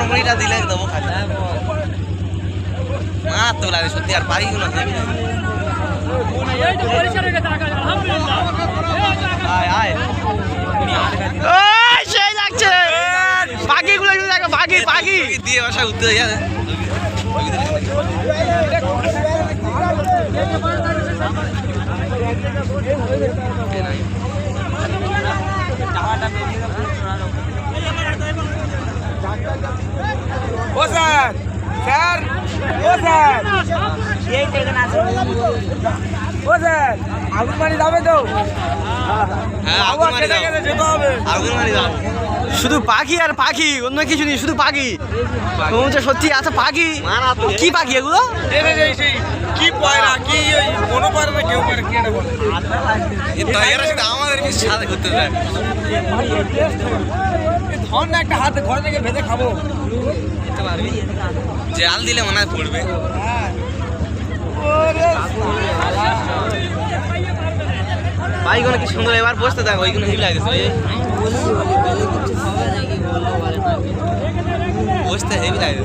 আমার মুড়িটা দিলে দেবো খালি মা তো লাগে সত্যি আর আয় আয়। সেই লাগছে কিন্তু দেখো পাখি পাখি দিয়ে বাসা উঠতে যাবে ও স্যার স্যার ও স্যার ও স্যার আগুন পানি যাবে তো হ্যাঁ শুধু পাখি আর পাখি অন্য কিছু নেই শুধু পাখি। সত্যি আছে পাখি। কি পাখি এগুলো? কি পয়রা কি ওই কোনো পয়রা না কেউ পয়রা কি এটা বলে? এরা শুধু আমাদের সাথে করতে চায় ধর না একটা হাতে ঘরে থেকে ভেজে খাব। জাল দিলে মনে হয় পড়বে। বাইকগুলো কি সুন্দর এবার বসতে থাকো ওইগুলো হিল লাগছে বসতে হেভি লাগে।